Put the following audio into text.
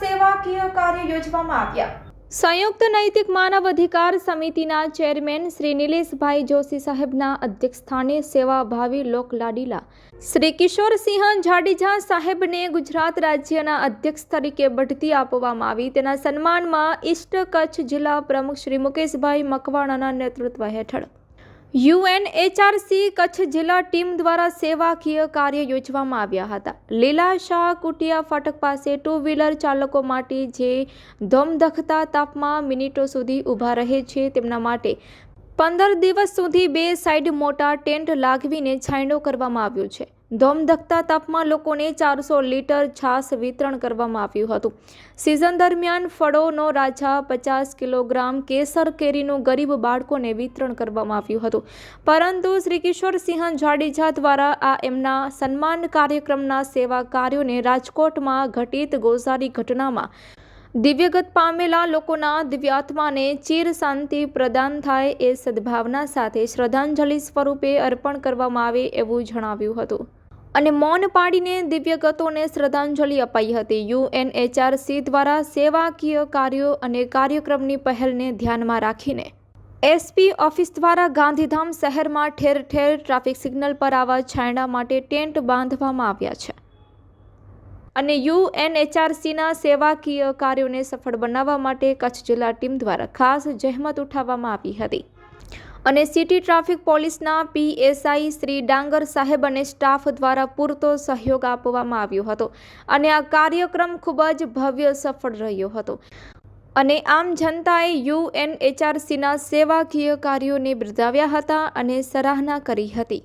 સેવાકીય કાર્ય યોજવામાં આવ્યા. સંયુક્ત નૈતિક માનવ અધિકાર સમિતિના ચેરમેન શ્રી નિલેશભાઈ જોશી સાહેબના અધ્યક્ષસ્થાને સેવાભાવી લોકલાડીલા શ્રી કિશોરસિંહ જાડેજા સાહેબને ગુજરાત રાજ્યના અધ્યક્ષ તરીકે બઢતી આપવામાં આવી. તેના સન્માનમાં ઈસ્ટ કચ્છ જિલ્લા પ્રમુખ શ્રી મુકેશભાઈ મકવાણાના નેતૃત્વ હેઠળ યુએનએચઆરસી કચ્છ જિલ્લા ટીમ દ્વારા સેવાકીય કાર્ય યોજવામાં આવ્યા હતા. લીલા શાહ કુટિયા ફાટક પાસે ટુ વ્હીલર ચાલકો માટે જે ધમધખતા તાપમાં મિનિટો સુધી ઊભા રહે છે તેમના માટે પંદર દિવસ સુધી બે સાઈડ મોટા ટેન્ટ લાગવીને છાંયડો કરવામાં આવ્યો છે. ધોમધખતા તાપમાં લોકોને ચારસો લીટર છાશ વિતરણ કરવામાં આવ્યું હતું. સિઝન દરમિયાન ફળોનો રાજા પચાસ કિલોગ્રામ કેસર કેરીનું ગરીબ બાળકોને વિતરણ કરવામાં આવ્યું હતું. પરંતુ શ્રી કિશોરસિંહ જાડેજા દ્વારા આ એમના સન્માન કાર્યક્રમના સેવા કાર્યોને રાજકોટમાં ઘટિત ગોઝારી ઘટનામાં દિવ્યગત પામેલા લોકોના દિવ્યાત્માને ચીર શાંતિ પ્રદાન થાય એ સદભાવના સાથે શ્રદ્ધાંજલિ સ્વરૂપે અર્પણ કરવામાં આવે એવું જણાવ્યું હતું. અને મૌન પાડીને દિવ્યગતોને શ્રદ્ધાંજલિ અપાઈ હતી. યુએનએચઆરસી દ્વારા સેવાકીય કાર્યો અને કાર્યક્રમની પહેલને ધ્યાનમાં રાખીને એસપી ઓફિસ દ્વારા ગાંધીધામ શહેરમાં ઠેર ઠેર ટ્રાફિક સિગ્નલ પર આવા છાંયડા માટે ટેન્ટ બાંધવામાં આવ્યા છે. અને યુએનએચઆરસીના સેવાકીય કાર્યોને સફળ બનાવવા માટે કચ્છ જિલ્લા ટીમ દ્વારા ખાસ જહેમત ઉઠાવવામાં આવી હતી. અને સિટી ટ્રાફિક પોલીસના પીએસઆઈ શ્રી ડાંગર સાહેબ અને સ્ટાફ દ્વારા પૂરતો સહયોગ આપવામાં આવ્યો હતો. અને આ કાર્યક્રમ ખૂબ જ ભવ્ય સફળ રહ્યો હતો. અને આમ જનતાએ યુએનએચઆરસીના સેવાકીય કાર્યોને બિરદાવ્યા હતા અને સરાહના કરી હતી.